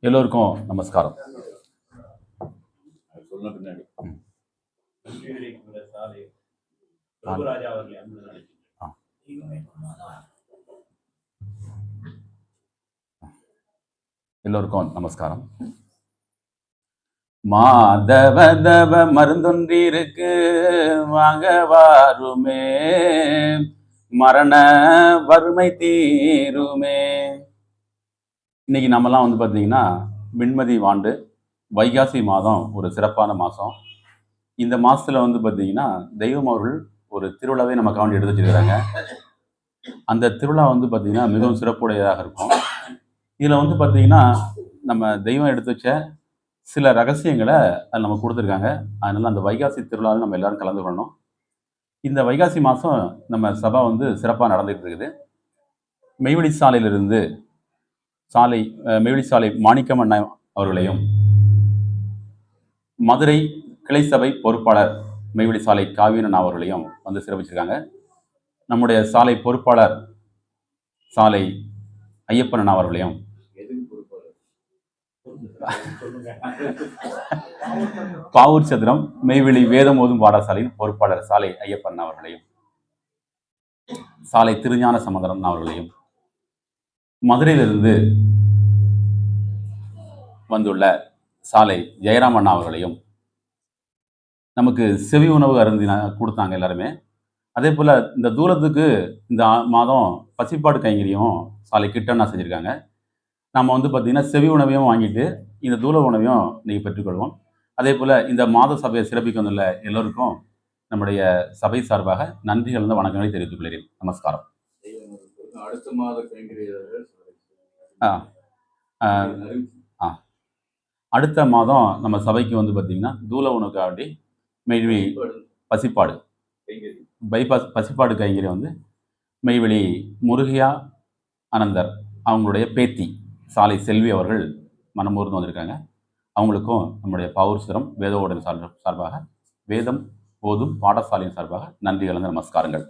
எல்லோருக்கும் நமஸ்காரம். எல்லோருக்கும் நமஸ்காரம். மாதவதவ மருந்தொன்றிருக்கு வாங்க வாருமே. மரண வறுமை தீருமே. இன்னைக்கு நம்மலாம் வந்து பார்த்தீங்கன்னா மின்மதி வாண்டு வைகாசி மாதம் ஒரு சிறப்பான மாதம் இந்த மாதத்தில் வந்து பார்த்தீங்கன்னா தெய்வம் அவர்கள் ஒரு திருவிழாவே நமக்காண்டி எடுத்து வச்சிருக்கிறாங்க. அந்த திருவிழா வந்து பார்த்தீங்கன்னா மிகவும் சிறப்புடையதாக இருக்கும். இதில் வந்து பார்த்தீங்கன்னா நம்ம தெய்வம் எடுத்து வச்ச சில ரகசியங்களை அதில் நம்ம கொடுத்துருக்காங்க. அதனால் அந்த வைகாசி திருவிழாவில் நம்ம எல்லாரும் கலந்து கொள்ளணும். இந்த வைகாசி மாதம் நம்ம சபா வந்து சிறப்பாக நடந்துகிட்டு இருக்குது மெய்வெளி சாலையிலிருந்து சாலை மெய்வெளி சாலை மாணிக்கம் அண்ணா அவர்களையும் மதுரை கிளை சபை பொறுப்பாளர் மெய்வெளி சாலை காவியன் அவர்களையும் வந்து சிறப்பிச்சிருக்காங்க. நம்முடைய சாலை பொறுப்பாளர் சாலை ஐயப்பன் அண்ணா அவர்களையும் பாவூர் சதுரம் மெய்வெளி வேதம் ஓதும் பாடசாலையின் பொறுப்பாளர் சாலை ஐயப்பன் அவர்களையும் சாலை திருஞான சமுதரன் அவர்களையும் மதுரையிலிருந்து வந்துள்ள சாலை ஜெயராம் அண்ணா அவர்களையும் நமக்கு செவி உணவு அருந்தின கொடுத்தாங்க எல்லாருமே. அதே போல் இந்த தூரத்துக்கு இந்த ஆ- மாதம் பசிப்பாடு கைங்கரியும் சாலை கிட்டன்னா செஞ்சுருக்காங்க. நம்ம வந்து பார்த்திங்கன்னா செவி உணவையும் வாங்கிட்டு இந்த தூர உணவையும் நீங்கள் பெற்றுக்கொள்வோம். அதே போல் இந்த மாத சபையை சிறப்பிக்க வந்துள்ள எல்லோருக்கும் நம்முடைய சபை சார்பாக நன்றி கலந்த வணக்கங்களை தெரிவித்துக் கொள்கிறேன். நமஸ்காரம். அடுத்த மாத ஆ, அடுத்த மாதம் நம்ம சபைக்கு வந்து பார்த்திங்கன்னா தூல உணவுக்காண்டி மெய்வெளி பசிப்பாடு. பைபாஸ் பசிப்பாடு கைங்கரி வந்து மெய்வெளி முருகையா அனந்தர் அவங்களுடைய பேத்தி. சாலை செல்வி அவர்கள் மனமூர்ந்து வந்திருக்காங்க. அவங்களுக்கும் நம்முடைய பௌர்சுரம் வேத ஓடன் சார்பாக வேதம் போதும் பாடசாலையின் சார்பாக நன்றி கலந்த நமஸ்காரங்கள்.